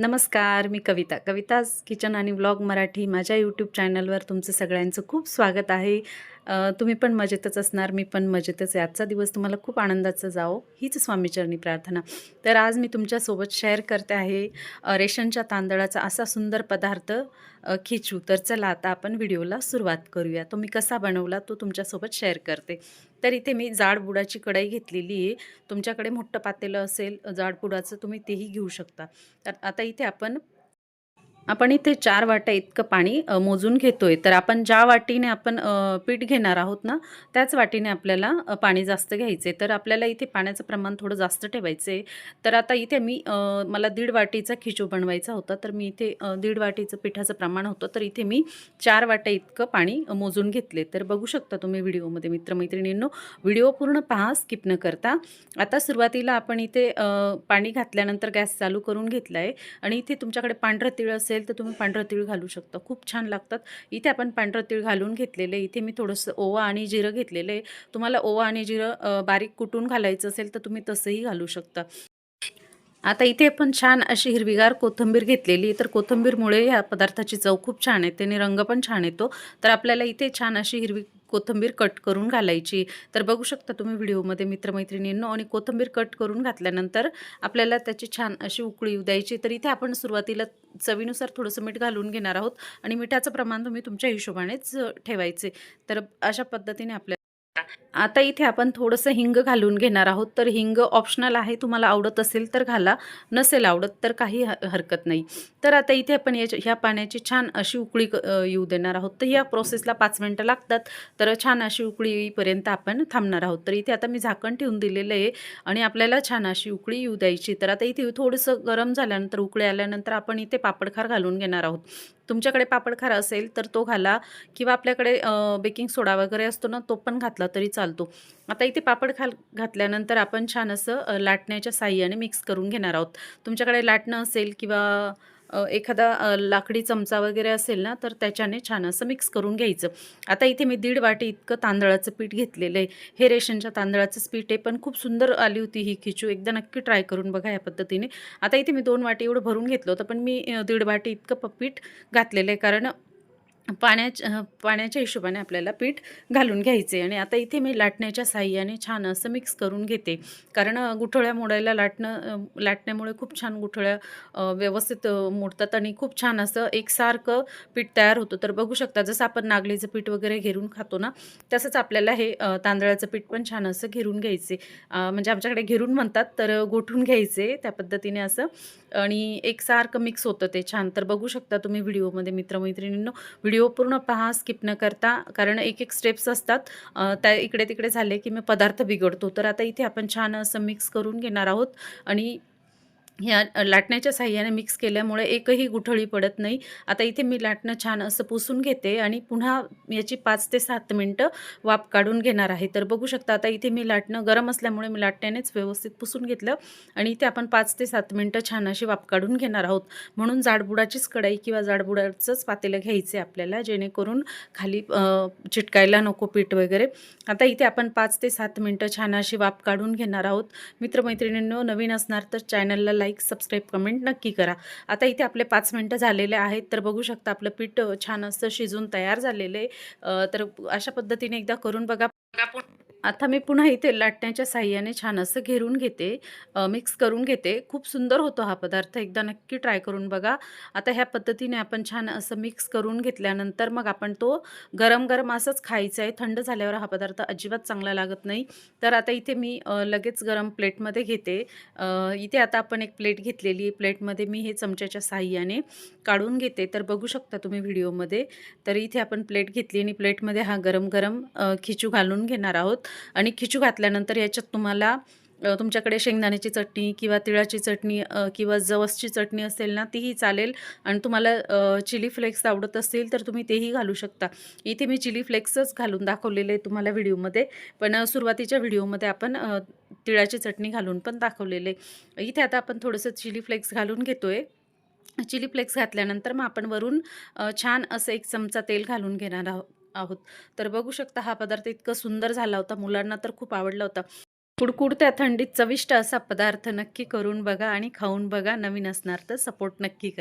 नमस्कार मी कविता. कविताज किचन आणि व्लॉग मराठी माझ्या यूट्यूब चॅनलवर तुमचं सगळ्यांचं खूप स्वागत आहे. तुम्ही पण मजेतच असणार मी पण मजेतच आहे. आजचा दिवस तुम्हाला खूप आनंदाचा जावो. हीच स्वामीचरणी प्रार्थना. तर आज मी तुमच्यासोबत शेअर करते आहे रेशनच्या तांदळाचा असा सुंदर पदार्थ खिचू. तर चला आता आपण व्हिडिओला सुरुवात करूया. तो मी कसा बनवला तो तुमच्यासोबत शेअर करते. तर इथे मी जाडबुडाची कढाई कढई घेतलेली आहे. तुमच्याकडे मोठं पातेलं असेल जाडबुडाचं तुम्ही तेही घेऊ शकता. तर आता इथे आपण आपण इथे चार वाट्या इतकं पाणी मोजून घेतोय. तर आपण ज्या वाटीने आपण पीठ घेणार आहोत ना त्याच वाटीने आपल्याला पाणी जास्त घ्यायचे आहे तर आपल्याला इथे पाण्याचं प्रमाण थोडं जास्त ठेवायचं आहे तर आता इथे मी मला दीड वाटीचा खिचू बनवायचा होता. तर मी इथे दीड वाटीचं पिठाचं प्रमाण होतं. तर इथे मी चार वाट्या इतकं पाणी मोजून घेतले तर बघू शकता तुम्ही व्हिडिओमध्ये मित्रमैत्रिणींनो. व्हिडिओ पूर्ण पहा स्किप न करता. आता सुरुवातीला आपण इथे पाणी घातल्यानंतर गॅस चालू करून घेतला आहे आणि इथे तुमच्याकडे पांढरं तिळ असेल तर तुम्ही पांढरं तीळ घालू शकता. खूप छान लागतात. इथे आपण पांढरं तीळ घालून घेतलेले इथे मी थोडंसं ओवा आणि जिरं घेतलेलं आहे. तुम्हाला ओवा आणि जिरं बारीक कुटून घालायचं असेल तर तुम्ही तसंही घालू शकता. आता इथे पण छान अशी हिरवीगार कोथिंबीर घेतलेली तर कोथिंबीरमुळे ह्या पदार्थाची चव खूप छान येते आणि रंग पण छान येतो. तर आपल्याला इथे छान अशी हिरवी कोथिंबीर कट करून घालायची. तर बघू शकता तुम्ही व्हिडिओमध्ये मित्रमैत्रिणींनो आणि कोथिंबीर कट करून घातल्यानंतर आपल्याला त्याची छान अशी उकळी द्यायची. तर इथे आपण सुरुवातीला चवीनुसार थोडंसं मीठ घालून घेणार आहोत आणि मिठाचं प्रमाण तुम्ही तुमच्या हिशोबानेच ठेवायचे. तर अशा पद्धतीने आपल्या आता इथे आपण थोडंसं हिंग घालून घेणार आहोत. तर हिंग ऑप्शनल आहे तुम्हाला आवडत असेल तर घाला. नसेल आवडत तर काही ह हरकत नाही. तर आता इथे आपण याच्या ह्या पाण्याची छान अशी उकळी क- येऊ देणार आहोत. तर या प्रोसेसला पाच मिनटं लागतात. तर छान अशी उकळी येईपर्यंत आपण थांबणार आहोत. तर इथे आता मी झाकण ठेवून दिलेलं आहे आणि आपल्याला छान अशी उकळी येऊ द्यायची. तर आता इथे थोडंसं गरम झाल्यानंतर उकळी आल्यानंतर आपण इथे पापडखार घालून घेणार आहोत. तुमच्याकडे पापड खारा असेल तर तो घाला किंवा आपल्याकडे बेकिंग सोडा वगैरे असतो ना तो पण घातला तरी चालतो. आता इथे पापड खाल घातल्यानंतर आपण छान असं लाटण्याच्या साह्याने मिक्स करून घेणार आहोत. तुमच्याकडे लाटणं असेल किंवा एखादा लाकडी चमचा वगैरे असेल ना तर त्याच्याने छान असं मिक्स करून घ्यायचं. आता इथे मी दीड वाटी इतकं तांदळाचं पीठ घेतलेलं आहे. हे रेशनच्या तांदळाचंच पीठ आहे पण खूप सुंदर आली होती ही खिचू. एकदा नक्की ट्राय करून बघा या पद्धतीने. आता इथे मी दोन वाटी एवढं भरून घेतलं होतं पण मी दीड वाटी इतकं पीठ घातलेलं आहे कारण पाण्याच्या पाण्याच्या हिशोबाने आपल्याला पीठ घालून घ्यायचे आणि आता इथे मी लाटण्याच्या साह्याने छान असं मिक्स करून घेते. कारण गुठळ्या मोडायला लाटणं लाटण्यामुळे खूप छान गुठळ्या व्यवस्थित मोडतात आणि खूप छान असं एकसारखं पीठ तयार होतं. तर बघू शकता जसं आपण नागलीचं पीठ वगैरे घेरून खातो ना तसंच आपल्याला हे तांदळाचं पीठ पण छान असं घेरून घ्यायचे. म्हणजे आमच्याकडे घेरून म्हणतात तर गोठून घ्यायचे त्या पद्धतीने असं आणि एकसारखं मिक्स होतं ते छान. तर बघू शकता तुम्ही व्हिडिओमध्ये मित्रमैत्रिणींनो व्हिडिओ पूर्ण पहा स्किप न करता. कारण एक एक स्टेप्स असतात त्या इकडे तिकडे झाले की मी पदार्थ बिघडतो. तर आता इथे आपण छान असं मिक्स करून घेणार आहोत. आणि ह्या लाटण्याच्या साह्याने मिक्स केल्यामुळे एकही गुठळी पडत नाही. आता इथे मी लाटणं छान असं पुसून घेते आणि पुन्हा याची पाच ते सात मिनटं वाफ काढून घेणार आहे. तर बघू शकता आता इथे मी लाटणं गरम असल्यामुळे मी लाटण्यानेच व्यवस्थित पुसून घेतलं आणि इथे आपण पाच ते सात मिनटं छान अशी वाफ काढून घेणार आहोत. म्हणून जाडबुडाचीच कढाई किंवा जाडबुडाचंच पातेलं घ्यायचे आपल्याला जेणेकरून खाली चिटकायला नको पीठ वगैरे. आता इथे आपण पाच ते सात मिनटं छान अशी वाफ काढून घेणार आहोत. मित्रमैत्रिणींनो नवीन असणार तर चॅनलला लाईक सबस्क्राईब कमेंट नक्की करा. आता इथे आपले पाच मिनटं झालेले आहेत तर बघू शकता आपलं पीठ छान असं शिजून तयार झालेलं आहे. तर अशा पद्धतीने एकदा करून बघा. आता मी पुन्हा इथे लाटण्याच्या साह्याने छान असं घेरून घेते मिक्स करून घेते. खूप सुंदर होतो हा पदार्थ. एकदा नक्की ट्राय करून बघा. आता ह्या पद्धतीने आपण छान असं मिक्स करून घेतल्यानंतर मग आपण तो गरम गरम असंच खायचं आहे. थंड झाल्यावर हा पदार्थ अजिबात चांगला लागत नाही. तर आता इथे मी लगेच गरम प्लेटमध्ये घेते. इथे आता आपण एक प्लेट घेतलेली आहे. प्लेटमध्ये मी हे चमच्याच्या साह्याने काढून घेते. तर बघू शकता तुम्ही व्हिडिओमध्ये. तर इथे आपण प्लेट घेतली आणि प्लेटमध्ये हा गरम गरम खिचू घालून घेणार आहोत. आणि खिचू घातल्यानंतर याच्यात तुम्हाला तुमच्याकडे शेंगदाण्याची चटणी किंवा तिळाची चटणी किंवा जवसची चटणी असेल ना तीही चालेल. आणि तुम्हाला चिली फ्लेक्स आवडत असतील तर तुम्ही तेही घालू शकता. इथे मी चिली फ्लेक्सच घालून दाखवलेले आहे तुम्हाला व्हिडिओमध्ये. पण सुरुवातीच्या व्हिडिओमध्ये आपण तिळाची चटणी घालून पण दाखवलेले. आहे. इथे आता आपण थोडंसं चिली फ्लेक्स घालून घेतोय. चिली फ्लेक्स घातल्यानंतर मग आपण वरून छान असं एक चमचा तेल घालून घेणार आहो आहोत. तर बघू शकता हा पदार्थ इतकं सुंदर झाला होता. मुलांना तर खूप आवडला होता. कुडकुडत्या थंडीत चविष्ट असा पदार्थ नक्की करून बघा आणि खाऊन बघा. नवीन असणार तर सपोर्ट नक्की करा.